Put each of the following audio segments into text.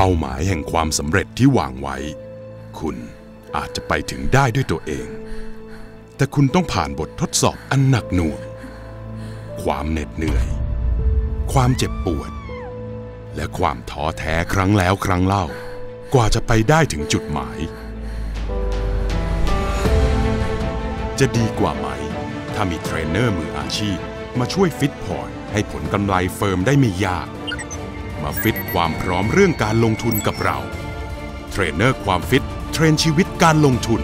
เป้าหมายแห่งความสำเร็จที่วางไว้ คุณอาจจะไปถึงได้ด้วยตัวเอง แต่คุณต้องผ่านบททดสอบอันหนักหน่วง ความเหน็ดเหนื่อย ความเจ็บปวด และความท้อแท้ครั้งแล้วครั้งเล่า กว่าจะไปได้ถึงจุดหมาย จะดีกว่าไหม ถ้ามีเทรนเนอร์มืออาชีพมาช่วยฟิตพอร์ตให้ผลกำไรเฟิร์มได้ไม่ยาก มาฟิตความพร้อมเรื่องการลงทุนกับเรา เทรนเนอร์ความฟิต เทรนชีวิตการลงทุน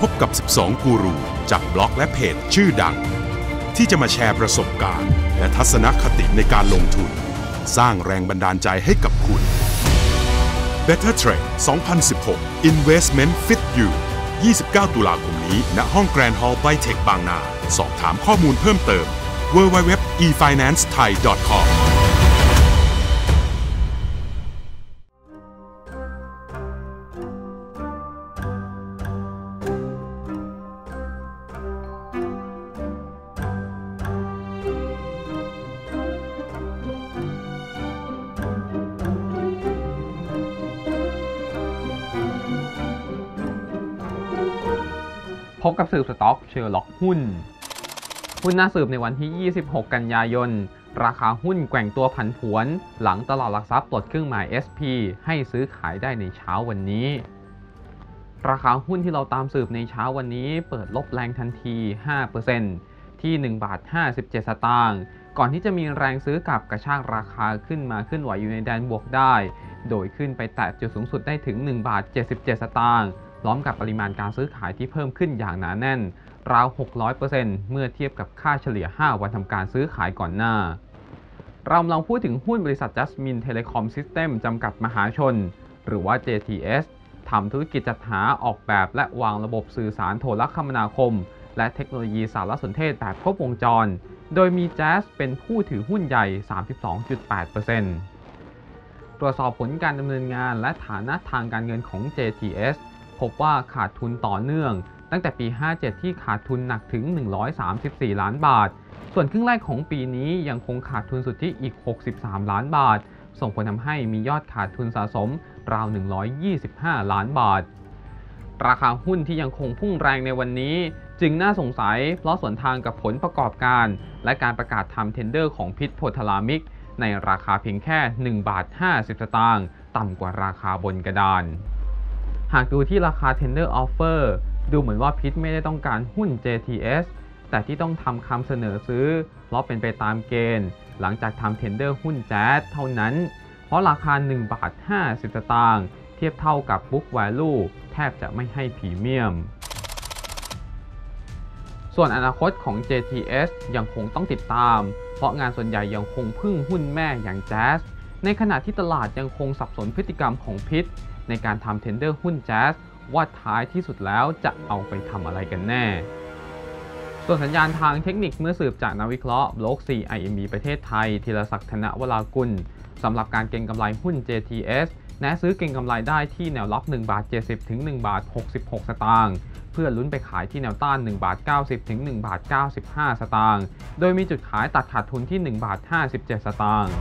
พบกับ 12 กูรูจากบล็อกและเพจชื่อดัง ที่จะมาแชร์ประสบการณ์ และทัศนคติในการลงทุน สร้างแรงบันดาลใจให้กับคุณ Better Trade 2016 Investment Fit You 29 ตุลาคมนี้ ณ ห้องแกรนด์ฮอลล์ไบเทคบางนา สอบถามข้อมูลเพิ่มเติม www.efinancethai.com พบกับสืบสต็อกเชอร์ล็อกหุ้น หุ้นหน้าสืบในวันที่ 26 กันยายน ราคาหุ้นแกว่งตัวผันผวน หลังตลาดหลักทรัพย์ปลดเครื่องหมาย SP ให้ซื้อขายได้ในเช้าวันนี้ ราคาหุ้นที่เราตามสืบในเช้าวันนี้ เปิดลบแรงทันที 5%ที่ 1 บาท 57 สตางค์ก่อนที่จะมีแรงซื้อกลับกระชากราคาขึ้นมาขึ้นไหวอยู่ในแดนบวกได้ โดยขึ้นไปแตะจุดสูงสุดได้ถึง 1 บาท 77 สตางค์ พร้อมกับปริมาณการซื้อขายที่เพิ่มขึ้นอย่างหนาแน่น ราว 600%เมื่อเทียบกับค่าเฉลี่ย 5 วันทำการซื้อขายก่อนหน้า เราลองพูดถึงหุ้นบริษัท Jasmine Telecom System จำกัดมหาชน หรือว่า JTS ทำธุรกิจจัดหาออกแบบและวางระบบสื่อสารโทรคมนาคม และเทคโนโลยีสารสนเทศแบบครบวงจร โดยมี Jazz เป็นผู้ถือหุ้นใหญ่ 32.8%ตรวจสอบผลการดำเนินงานและฐานะทางการเงินของ JTS พบว่าขาดทุนต่อเนื่อง ตั้งแต่ปี 57 ที่ขาดทุนหนักถึง 134 ล้านบาท ส่วนครึ่งแรกของปีนี้ยังคงขาดทุนสุทธิอีก 63 ล้านบาท ส่งผลทำให้มียอดขาดทุนสะสมราว 125 ล้านบาท ราคาหุ้นที่ยังคงพุ่งแรงในวันนี้ จึงน่าสงสัยเพราะส่วนทางกับผลประกอบการ และการประกาศทำเทนเดอร์ของพิษโพทลามิก ในราคาเพียงแค่ 1 บาท 50 สตางค์ต่ำกว่าราคาบนกระดาน หากดูที่ราคา Tender Offer ดูเหมือนว่าพิษไม่ได้ต้องการหุ้น JTS แต่ที่ต้องทำคำเสนอซื้อ เพราะเป็นไปตามเกณฑ์ หลังจากทำ Tender หุ้นแจ๊สเท่านั้น เพราะราคา 1 บาท 50 สตางค์เทียบเท่ากับ Book Value แทบจะไม่ให้พรีเมียม ส่วนอนาคตของ JTS ยังคงต้องติดตาม เพราะงานส่วนใหญ่ยังคงพึ่งหุ้นแม่อย่างแจ๊สในขณะที่ตลาดยังคงสับสนพฤติกรรมของพิษ ในการทำเทนเดอร์หุ้นแจ๊สว่าท้ายที่สุดแล้วจะเอาไปทำอะไรกันแน่ ส่วนสัญญาณทางเทคนิคเมื่อสืบจากนักวิเคราะห์บล็อก 4IMB ประเทศไทยธีรศักดิ์ธนวรากุลสำหรับการเก็งกำไรหุ้น JTS แนะซื้อเก็งกำไรได้ที่แนวรับ1บาท70ถึง1บาท66 สตางค์เพื่อลุ้นไปขายที่แนวต้าน1บาท90ถึง1บาท95 สตางค์โดยมีจุดขายตัดขาดทุนที่1บาท57 สตางค์